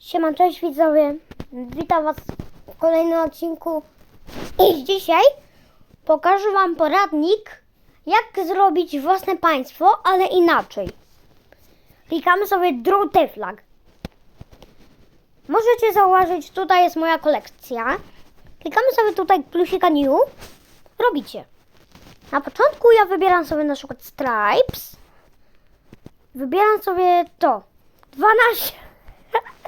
Siema, cześć widzowie. Witam was w kolejnym odcinku. I dzisiaj pokażę wam poradnik, jak zrobić własne państwo, ale inaczej. Klikamy sobie Draw the Flag. Możecie zauważyć, tutaj jest moja kolekcja. Klikamy sobie tutaj plusika New. Robicie. Na początku ja wybieram sobie na przykład Stripes. Wybieram sobie to. 12.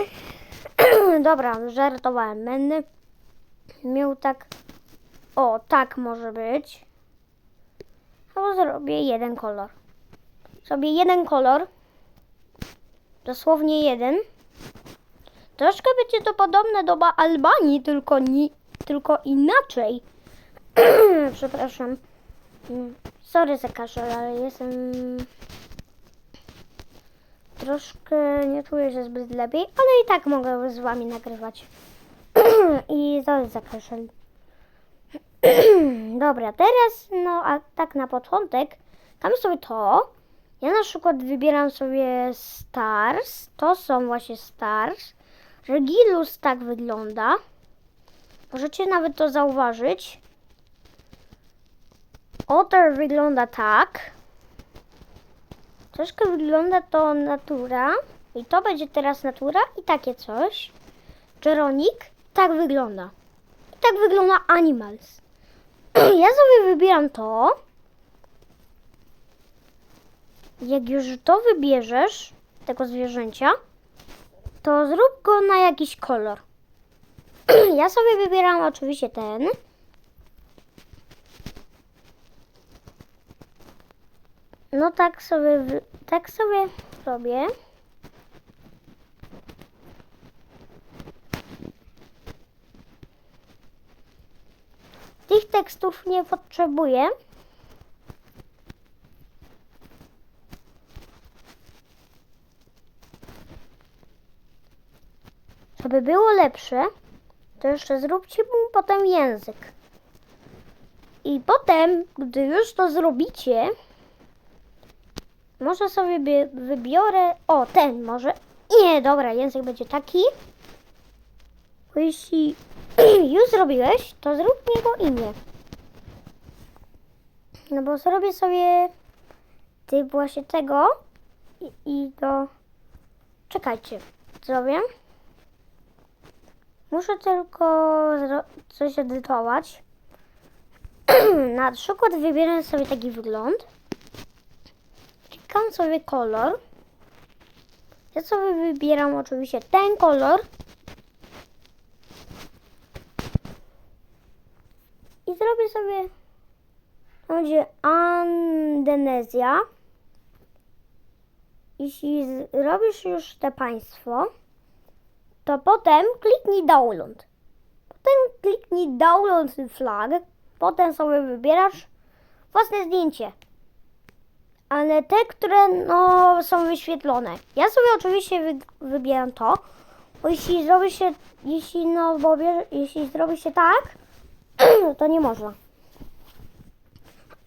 Dobra, żartowałem. Będę miał tak. O, tak może być. Albo zrobię jeden kolor. Zrobię jeden kolor. Dosłownie jeden. Troszkę będzie to podobne do Ba- Albanii, tylko, ni- tylko inaczej. Przepraszam. Mm, Sorry za kaszel, ale jestem troszkę nie czuję się zbyt lepiej, ale i tak mogę z wami nagrywać. I to jest. Dobra, teraz, no a tak na początek, tam sobie to. Ja na przykład wybieram sobie Stars. To są właśnie Stars. Regilus tak wygląda. Możecie nawet to zauważyć. Otter wygląda tak. Troszkę wygląda to natura. I to będzie teraz natura i takie coś. Jeronik tak wygląda. I tak wygląda animals. ja sobie wybieram to. Jak już to wybierzesz, tego zwierzęcia, to zrób go na jakiś kolor. ja sobie wybieram oczywiście ten. No tak sobie, tak sobie robię. Tych tekstów nie potrzebuję. Żeby było lepsze, to jeszcze zróbcie mu potem język. I potem, gdy już to zrobicie, może sobie wybiorę. O, ten może. Nie, dobra, język będzie taki. Bo jeśli już zrobiłeś, to zrób niego imię. No bo zrobię sobie typ właśnie tego i, i do. Czekajcie, zrobię. Muszę tylko coś edytować. Na przykład wybieram sobie taki wygląd. Klikam sobie kolor. Ja sobie wybieram oczywiście ten kolor. I zrobię sobie to będzie Indonezja. Jeśli zrobisz już te państwo, to potem kliknij download. Potem kliknij download flag. Potem sobie wybierasz własne zdjęcie ale te, które no, są wyświetlone. Ja sobie oczywiście wy, wybieram to, bo jeśli zrobi się, jeśli no, bo bierze, jeśli zrobi się tak, to nie można.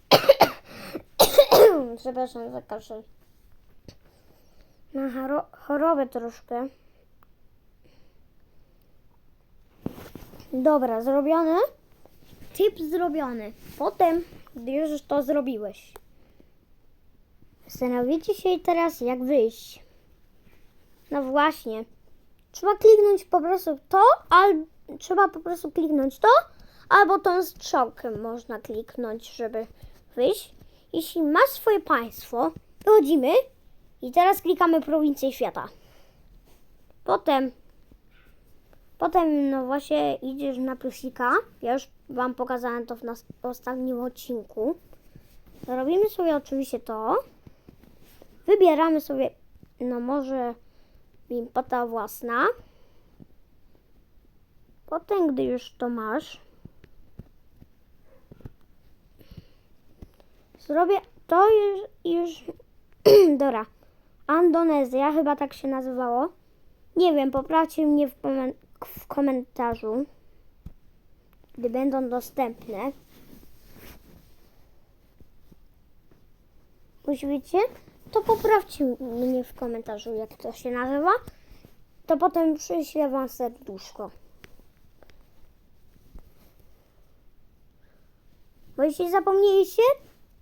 Przepraszam za kaszel. Na choro- chorobę troszkę. Dobra, zrobione. Typ zrobiony. Potem, gdy już to zrobiłeś, Zastanowicie się teraz, jak wyjść. No właśnie. Trzeba kliknąć po prostu to, albo trzeba po prostu kliknąć to, albo tą strzałkę można kliknąć, żeby wyjść. Jeśli masz swoje państwo, wychodzimy i teraz klikamy prowincję świata. Potem, potem no właśnie idziesz na plusika. Ja już Wam pokazałem to w ostatnim odcinku. Robimy sobie oczywiście to. Wybieramy sobie, no może impota własna. Potem, gdy już to masz, zrobię to już, już dobra, Indonezja, chyba tak się nazywało. Nie wiem, poprawcie mnie w, w komentarzu, gdy będą dostępne. Jeśli wiecie, to poprawcie mnie w komentarzu, jak to się nazywa. to potem przyślę wam serduszko. Bo jeśli zapomnieliście,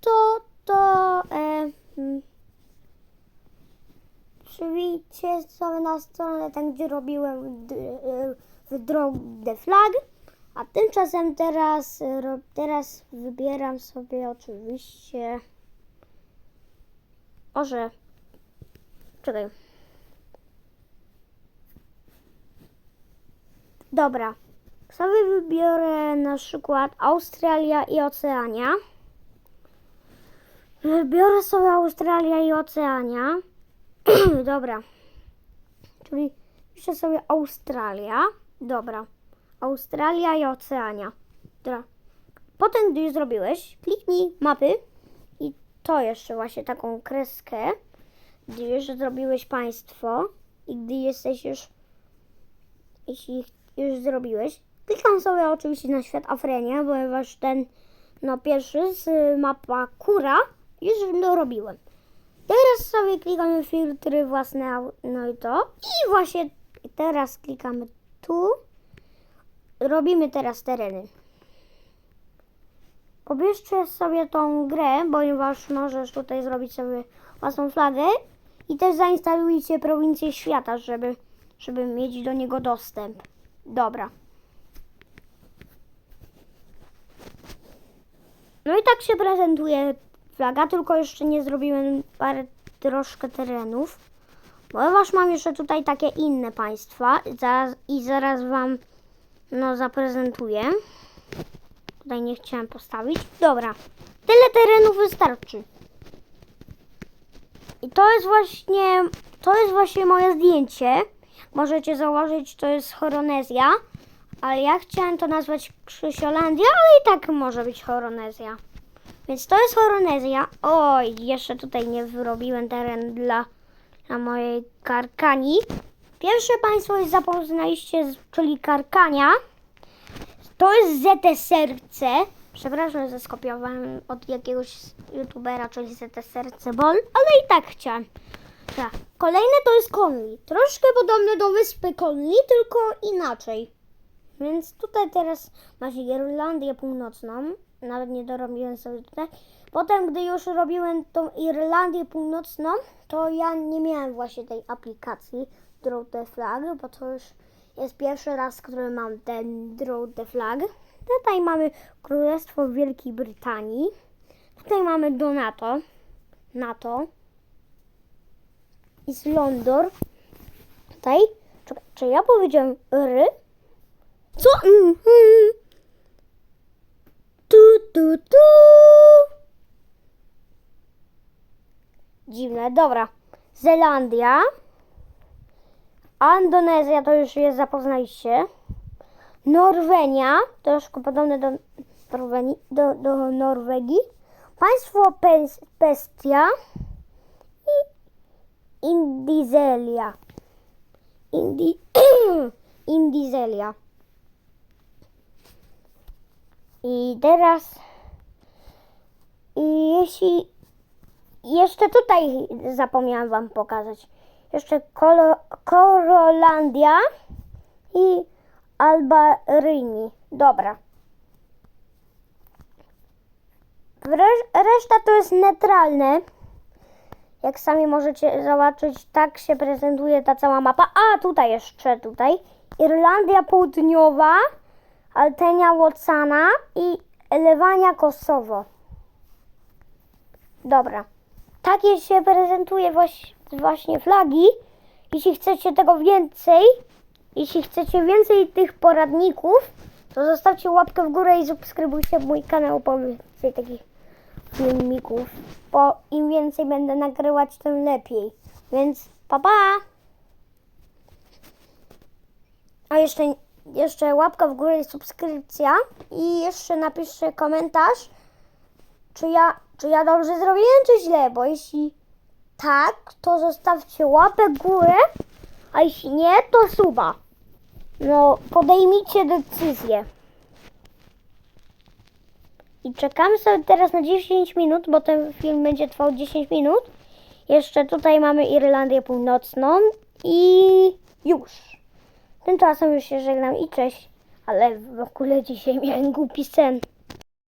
to to e, mm, przyjdźcie sobie na stronę tam, gdzie robiłem e, w Draw the Flag. A tymczasem teraz, e, teraz wybieram sobie oczywiście. Może. Czekaj. Dobra. Sobie wybiorę na przykład Australia i Oceania. Wybiorę sobie Australia i Oceania. Dobra. Czyli piszę sobie Australia. Dobra. Australia i Oceania. Dobra. Potem, gdy już zrobiłeś, kliknij mapy to jeszcze właśnie taką kreskę, gdy już zrobiłeś państwo i gdy jesteś już, jeśli już zrobiłeś, klikam sobie oczywiście na świat Afrenia, ponieważ ten, no pierwszy z mapa Kura już dorobiłem. Teraz sobie klikamy filtry własne, no i to. I właśnie teraz klikamy tu. Robimy teraz tereny. Pobierzcie sobie tą grę, ponieważ możesz tutaj zrobić sobie własną flagę i też zainstalujcie prowincję świata, żeby, żeby mieć do niego dostęp. Dobra. No i tak się prezentuje flaga, tylko jeszcze nie zrobiłem parę troszkę terenów. Ponieważ mam jeszcze tutaj takie inne państwa i zaraz, i zaraz wam no zaprezentuję. Tutaj nie chciałem postawić. Dobra. Tyle terenów wystarczy. I to jest właśnie to jest właśnie moje zdjęcie. Możecie założyć, to jest Choronezja. Ale ja chciałem to nazwać Krzysiolandia, ale i tak może być Choronezja. Więc to jest Choronezja. Oj, jeszcze tutaj nie wyrobiłem teren dla, dla mojej karkani. Pierwsze państwo jest zapoznaliście, czyli karkania. To jest ZT Serce. Przepraszam, że skopiowałem od jakiegoś youtubera, czyli ZT Serce Ball, ale i tak chciałem. Tak. Kolejne to jest Conley. Troszkę podobne do wyspy Conley, tylko inaczej. Więc tutaj teraz macie Irlandię Północną. Nawet nie dorobiłem sobie tutaj. Potem, gdy już robiłem tą Irlandię Północną, to ja nie miałem właśnie tej aplikacji Draw the Flag, bo to już jest pierwszy raz, który mam ten Draw the Flag. Tutaj mamy Królestwo Wielkiej Brytanii. Tutaj mamy do NATO. NATO. Islandor. Tutaj. Czekaj, czy ja powiedziałem ry? Co? Mhm. Tu, tu, tu. Dziwne, dobra. Zelandia. Indonezja to już jest, zapoznaliście. Norwegia, troszkę podobne do. Do, do Norwegii. Państwo Pes, Pestia i Indizelia. Indi, Indizelia. I teraz, i jeśli jeszcze tutaj zapomniałam Wam pokazać. Jeszcze Korolandia i Albaryni. Dobra. Resz- Reszta to jest neutralne. Jak sami możecie zobaczyć, tak się prezentuje ta cała mapa. A, tutaj jeszcze, tutaj. Irlandia Południowa, Altenia Łocana i Elewania Kosowo. Dobra. Takie się prezentuje właśnie, flagi. Jeśli chcecie tego więcej, jeśli chcecie więcej tych poradników, to zostawcie łapkę w górę i subskrybujcie mój kanał po więcej takich filmików. Bo im więcej będę nagrywać, tym lepiej. Więc pa pa! A jeszcze, jeszcze łapka w górę i subskrypcja. I jeszcze napiszcie komentarz, czy ja, czy ja dobrze zrobiłem, czy źle. Bo jeśli tak, to zostawcie łapę górę, a jeśli nie, to suba. No, podejmijcie decyzję. I czekamy sobie teraz na 10 minut, bo ten film będzie trwał 10 minut. Jeszcze tutaj mamy Irlandię Północną i Już. Tymczasem już się żegnam i cześć. Ale w ogóle dzisiaj miałem głupi sen.